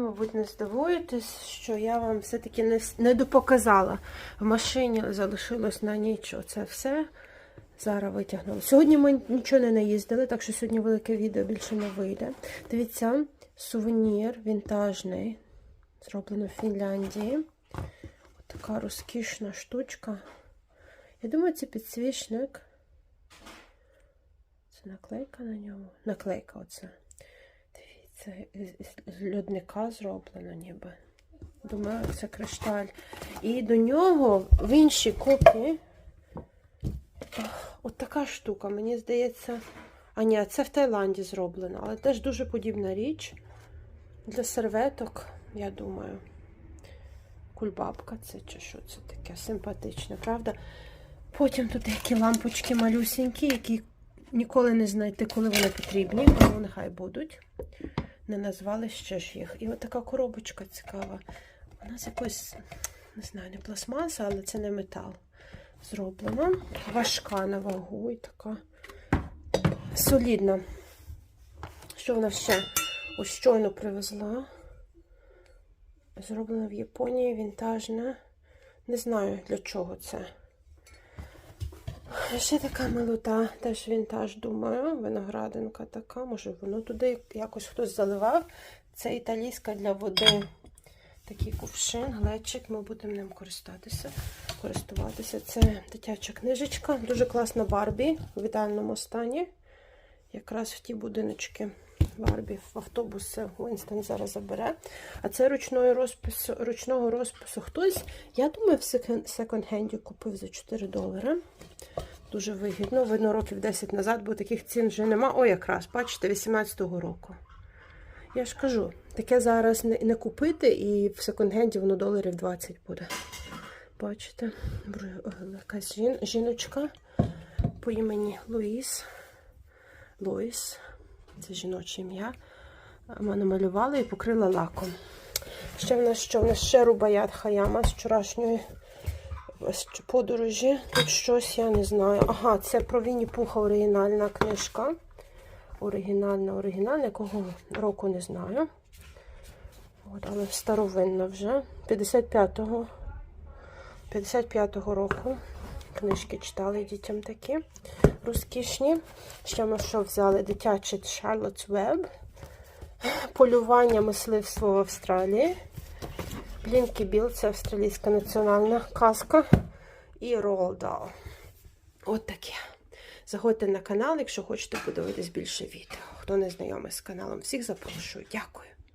мабуть, не здивуєтесь, що я вам все-таки не, не допоказала. В машині залишилось на ніч оце все. Зараз витягнула. Сьогодні ми нічого не наїздили, так що сьогодні велике відео більше не вийде. Дивіться, сувенір вінтажний, зроблено в Фінляндії. От така розкішна штучка. Я думаю, це підсвічник. Це наклейка на ньому. Наклейка оце. Дивіться, з- льодника зроблено ніби. Думаю, це кришталь. І до нього в іншій копії ах, от така штука, мені здається. А ні, це в Таїланді зроблено, але теж дуже подібна річ. Для серветок, я думаю. Кульбабка це чи що це таке? Симпатичне, правда? Потім тут які лампочки малюсенькі, які ніколи не знайти, коли вони потрібні, але нехай будуть. Не назвали ще ж їх. І от така коробочка цікава. Вона з якоїсь, не знаю, не пластмаса, але це не метал. Зроблена. Важка на вагу і така солідна. Що вона ще? Ось щойно привезла. Зроблена в Японії, вінтажна. Не знаю для чого це. Ще така милота, теж вінтаж, думаю, виноградинка така, може воно туди якось хтось заливав. Це італійська для води. Такий кувшин, глечик, ми будемо ним користатися. користуватися. Це дитяча книжечка, дуже класна Барбі в ідеальному стані. Якраз в ті будиночки Барбі в автобус Уінстон зараз забере. А це ручної розпису, ручного розпису хтось, я думаю, в секонд-хенді купив за 4 долари. Дуже вигідно. Видно, років 10 назад, бо таких цін вже нема. О, якраз, бачите, 18-го року. Я ж кажу, таке зараз не, купити, і в секонд-хенді воно доларів 20 буде. Бачите, якась жін, жіночка по імені Луїс. Луїс, це жіноче ім'я. Ми намалювала і покрила лаком. Ще в нас що? В нас ще Рубаят Хаяма з вчорашньої подорожі. Тут щось я не знаю. Ага, це про Вінні Пуха оригінальна книжка. Оригінальна, оригінальна, якого року не знаю. От, але старовинна вже. 55-го 55-го року. Книжки читали дітям такі розкішні. Ще ми що взяли? Дитячий Charlotte's Web. Полювання мисливство в Австралії. Блінкі Біл це австралійська національна казка. І Ролдал. От таке. Заходьте на канал, якщо хочете подивитись більше відео. Хто не знайомий з каналом, всіх запрошую. Дякую.